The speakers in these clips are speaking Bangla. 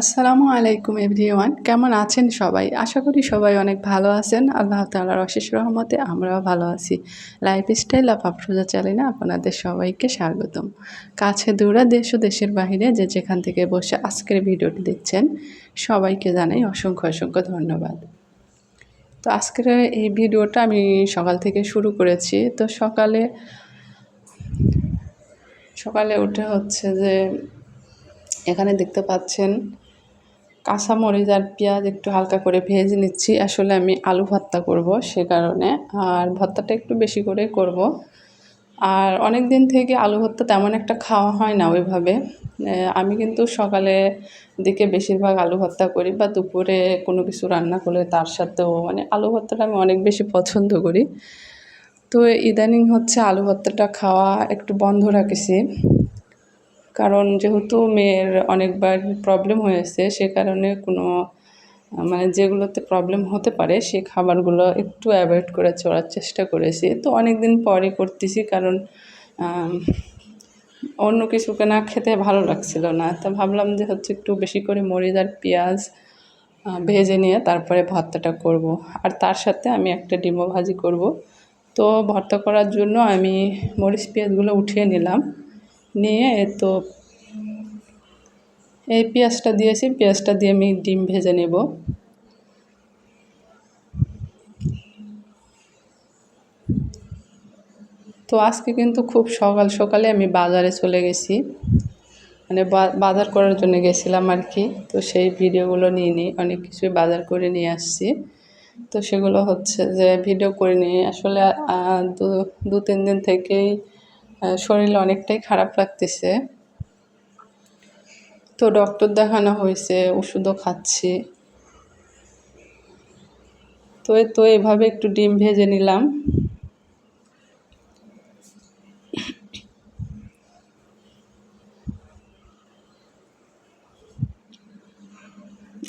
আসসালামু আলাইকুম এভরিওয়ান, কেমন আছেন সবাই? আশা করি সবাই অনেক ভালো আছেন। আল্লাহ তাআলার অশেষ রহমতে আমরাও ভালো আছি। লাইফ স্টাইল অফ আফরোজা চ্যানেলে আপনাদের সবাইকে স্বাগতম। কাছে দূরে দেশ ও দেশের বাইরে যে যেখান থেকে বসে আজকের ভিডিওটি দেখছেন, সবাইকে জানাই অসংখ্য অসংখ্য ধন্যবাদ। তো আজকের এই ভিডিওটা আমি সকাল থেকে শুরু করেছি। তো সকালে সকালে উঠে হচ্ছে যে, এখানে দেখতে পাচ্ছেন কাঁচামরিচ আর পেঁয়াজ একটু হালকা করে ভেজে নিচ্ছি। আসলে আমি আলু ভর্তা করব সে কারণে, আর ভর্তাটা একটু বেশি করে করব। আর অনেক দিন থেকে আলু ভর্তা তেমন একটা খাওয়া হয় না ওইভাবে। আমি কিন্তু সকালে দিকে বেশিরভাগ আলু ভর্তা করি বা দুপুরে কোনো কিছু রান্না করলে তার সাথেও মানে আলু ভর্তাটা আমি অনেক বেশি পছন্দ করি। তো ইদানিং হচ্ছে আলু ভর্তাটা খাওয়া একটু বন্ধ রাখেছি। কারণ যেহেতু মেয়ের অনেকবার প্রবলেম হয়েছে, সে কারণে কোনো মানে যেগুলোতে প্রবলেম হতে পারে সেই খাবারগুলো একটু অ্যাভয়েড করে চলার চেষ্টা করেছি। তো অনেক দিন পরে করতেছি কারণ অন্য কিছুকে না খেতে ভালো লাগছিল না। তো ভাবলাম যে হচ্ছে একটু বেশি করে মরিচ আর পেঁয়াজ ভেজে নিয়ে তারপরে ভর্তাটা করব। আর তার সাথে আমি একটা ডিমও ভাজি করব। তো ভর্তা করার জন্য আমি মরিচ, পেঁয়াজগুলো উঠিয়ে নিলাম। নিয়ে তো এই পেঁয়াজটা দিয়েছি পেঁয়াজটা দিয়ে আমি ডিম ভেজে নেব। তো আজকে কিন্তু খুব সকাল সকালে আমি বাজারে চলে গেছি। মানে বাজার করার জন্য গেছিলাম আর কি। তো সেই ভিডিওগুলো নিয়ে নিই অনেক কিছুই বাজার করে নিয়ে আসছি। তো সেগুলো হচ্ছে যে ভিডিও করে নিয়ে আসলে দু, তিন দিন থেকেই শরীর অনেকটাই খারাপ লাগতেছে। তো ডক্টর দেখানো হয়েছে, ওষুধও খাচ্ছি। তো তো এভাবে একটু ডিম ভেজে নিলাম।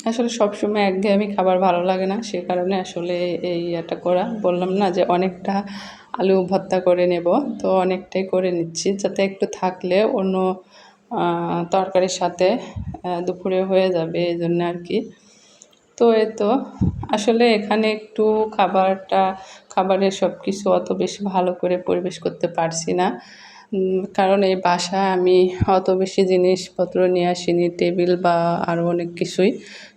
আসলে সবসময় একঘেয়েমি খাবার ভালো লাগে না, সে কারণে আসলে এই ইয়েটা করা। বললাম না যে অনেকটা আলু ভর্তা করে নেব। তো অনেকটাই করে নিচ্ছি। যাতে একটু থাকলে অন্য তরকারির সাথে দুপুরে হয়ে যাবে এই জন্য আর কি তো এ তো, আসলে এখানে একটু খাবারটা, খাবারের সব কিছু অত বেশি ভালো করে পরিবেশ করতে পারছি না। কারণ এই বাসায় আমি অত বেশি জিনিসপত্র নিয়ে আসিনি, টেবিল বা আরও অনেক কিছুই।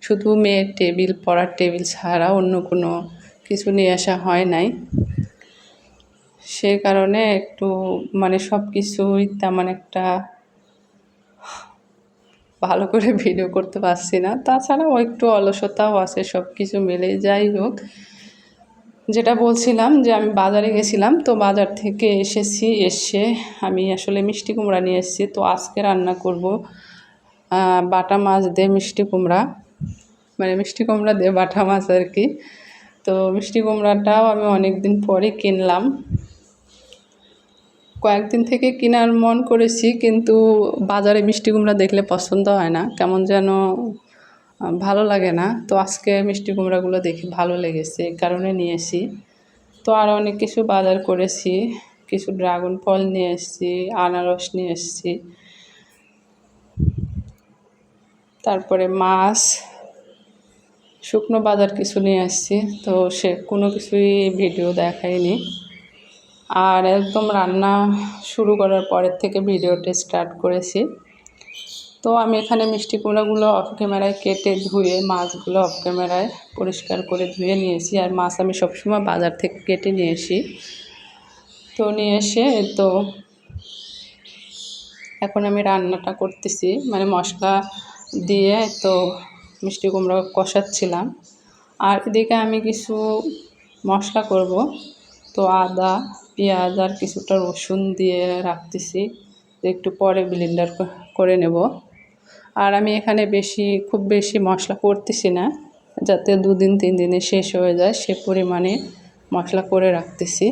শুধু মেয়ের টেবিল, পড়ার টেবিল ছাড়া অন্য কোনো কিছু নিয়ে আসা হয় নাই। সে কারণে একটু মানে সব কিছুই তেমন একটা ভালো করে ভিডিও করতে পারছি না। তাছাড়াও একটু অলসতাও আছে, সব কিছু মিলে যাই হোক। যেটা বলছিলাম যে আমি বাজারে গেছিলাম, তো বাজার থেকে এসেছি, এসে আমি আসলে মিষ্টি কুমড়া নিয়ে এসেছি। তো আজকে রান্না করব বাটা মাছ দিয়ে মিষ্টি কুমড়া। মানে মিষ্টি কুমড়া দিয়ে বাটা মাছ আর কি। তো মিষ্টি কুমড়াটাও আমি অনেক দিন পরে কিনলাম। কয়েকদিন থেকে কেনার মন করেছি, কিন্তু বাজারে মিষ্টি কুমড়া দেখলে পছন্দ হয় না। কেমন যেন ভালো লাগে না। তো আজকে মিষ্টি কুমড়াগুলো দেখে ভালো লেগেছে, এই কারণে নিয়েছি তো আর অনেক কিছু বাজার করেছি। কিছু ড্রাগন ফল নিয়ে এসেছি, আনারস নিয়ে এসেছি। তারপরে মাছ, শুকনো বাজার কিছু নিয়ে আসছি তো সে কোনো কিছুই ভিডিও দেখায়নি আর একদম রান্না শুরু করার পরের থেকে ভিডিওটা স্টার্ট করেছি। তো আমি এখানে মিষ্টি কুমড়াগুলো অফ ক্যামেরায় কেটে ধুয়ে, মাছগুলো অফ ক্যামেরায় পরিষ্কার করে ধুয়ে নিয়েছি। আর মাছ আমি সবসময় বাজার থেকে কেটে নিয়ে আসি। তো নিয়ে এসে তো এখন আমি রান্নাটা করতেছি। মানে মশলা দিয়ে তো মিষ্টি কুমড়া কষাচ্ছিলাম। আর এদিকে আমি কিছু মশলা করব। তো আদা পেঁয়াজ আর কিছুটা রসুন দিয়ে রাখতেছি একটু পরে ব্লেন্ডার করে নেব। আর আমি এখানে বেশি, খুব বেশি মশলা করতেছি না, যাতে দুদিন তিন দিনে শেষ হয়ে যায়, সে পরিমাণে মশলা করে রাখতেছি।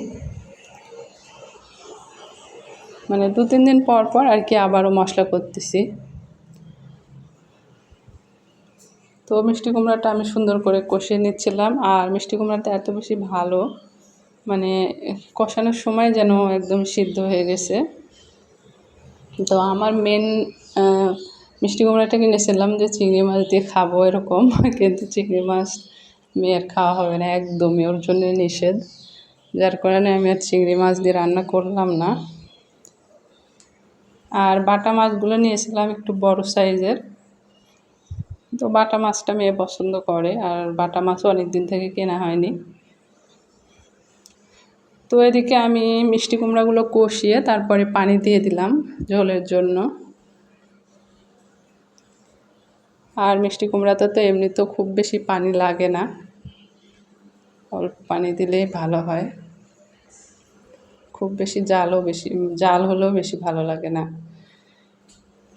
মানে দু তিন দিন পর পর আর কি আবারও মশলা করতেছি। তো মিষ্টি কুমড়াটা আমি সুন্দর করে কষিয়ে নিচ্ছিলাম, আর মিষ্টি কুমড়াটা এত বেশি ভালো মানে কষানোর সময় যেন একদম সিদ্ধ হয়ে গেছে। তো আমার মেন মিষ্টি কুমড়াটা কিনেছিলাম যে চিংড়ি মাছ দিয়ে খাব এরকম, কিন্তু চিংড়ি মাছ মেয়ের খাওয়া হবে না, একদমই ওর জন্য নিষেধ। যার কারণে আমি আর চিংড়ি মাছ দিয়ে রান্না করলাম না। আর বাটা মাছগুলো নিয়েছিলাম একটু বড় সাইজের। তো বাটা মাছটা মেয়ে পছন্দ করে, আর বাটা মাছও অনেক দিন থেকে কেনা হয়নি। তো এদিকে আমি মিষ্টি কুমড়াগুলো কষিয়ে তারপরে পানি দিয়ে দিলাম ঝোলের জন্য। আর মিষ্টি কুমড়াতে তো এমনি তো খুব বেশি পানি লাগে না। অল্প পানি দিলেই ভালো হয়। খুব বেশি জালও বেশি, জাল হলেও বেশি ভালো লাগে না।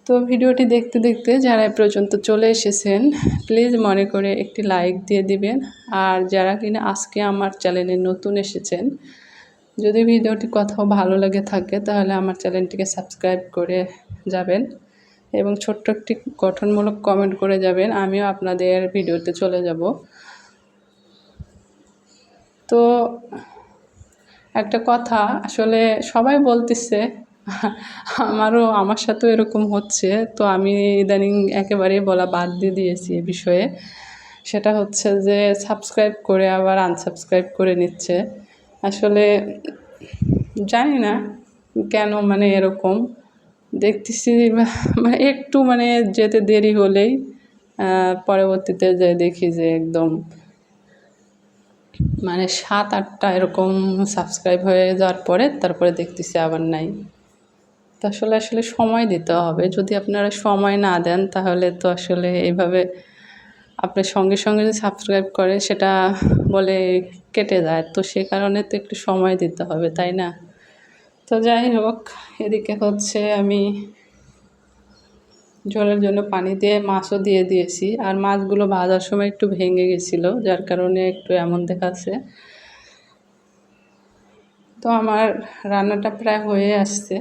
তো ভিডিওটি দেখতে দেখতে যারা এ পর্যন্ত চলে এসেছেন, প্লিজ মনে করে একটি লাইক দিয়ে দিবেন। আর যারা কিনা আজকে আমার চ্যানেলে নতুন এসেছেন যদি ভিডিওটি কোথাও ভালো লেগে থাকে, তাহলে আমার চ্যানেলটিকে সাবস্ক্রাইব করে যাবেন এবং ছোট্ট একটি গঠনমূলক কমেন্ট করে যাবেন, আমিও আপনাদের ভিডিওতে চলে যাব। তো একটা কথা, আসলে সবাই বলতেছে, আমারও, আমার সাথেও এরকম হচ্ছে। তো আমি ইদানিং একেবারেই বলা বাদ দিয়ে দিয়েছি এ বিষয়ে। সেটা হচ্ছে যে, সাবস্ক্রাইব করে আবার আনসাবস্ক্রাইব করে নিচ্ছে। আসলে জানি না কেন মানে এরকম। দেখতেছি মানে একটু মানে যেতে দেরি হলেই পরবর্তীতে যে দেখি যে একদম মানে সাত, আটটা এরকম সাবস্ক্রাইব হয়ে যাওয়ার পরে তারপরে দেখতেছি আবার নাই। তো আসলে আসলে সময় দিতে হবে। যদি আপনারা সময় না দেন তাহলে তো আসলে এইভাবে আপনার সঙ্গে সঙ্গে যে সাবস্ক্রাইব করে, সেটা বলে কেটে যায় তো সে কারণে তো একটু সময় দিতে হবে, তাই না? তো যাই হোক, এদিকে হচ্ছে আমি ঝোলের জন্য পানি দিয়ে মাছও দিয়ে দিয়েছি। আর মাছগুলো ভাজার সময় একটু ভেঙে গেছিল, যার কারণে একটু এমন দেখাচ্ছে। তো আমার রান্নাটা প্রায় হয়ে আসছে।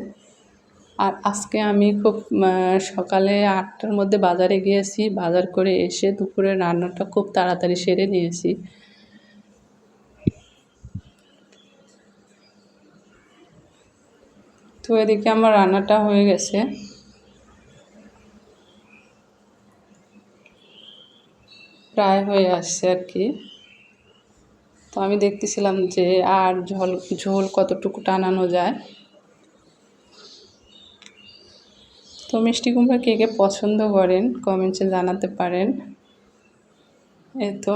আর আজকে আমি খুব সকালে আটটার মধ্যে বাজারে গিয়েছি। বাজার করে এসে দুপুরে রান্নাটা খুব তাড়াতাড়ি সেরে নিয়েছি। তো এদিকে আমার রান্নাটা হয়ে গেছে। প্রায় হয়ে আসছে আর কি। তো আমি দেখতেছিলাম যে আর ঝোল ঝোল কতটুকু টানানো যায়। তো মিষ্টি কুমড়া কে কে পছন্দ করেন কমেন্টসে জানাতে পারেন। এই তো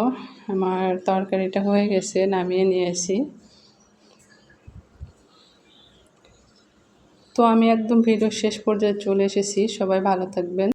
আমার তরকারিটা হয়ে গেছে, নামিয়ে নিয়ে নিয়েছি। তো আমি একদম ভিডিও শেষ পর্যায়ে চলে এসেছি, সবাই ভালো থাকবেন।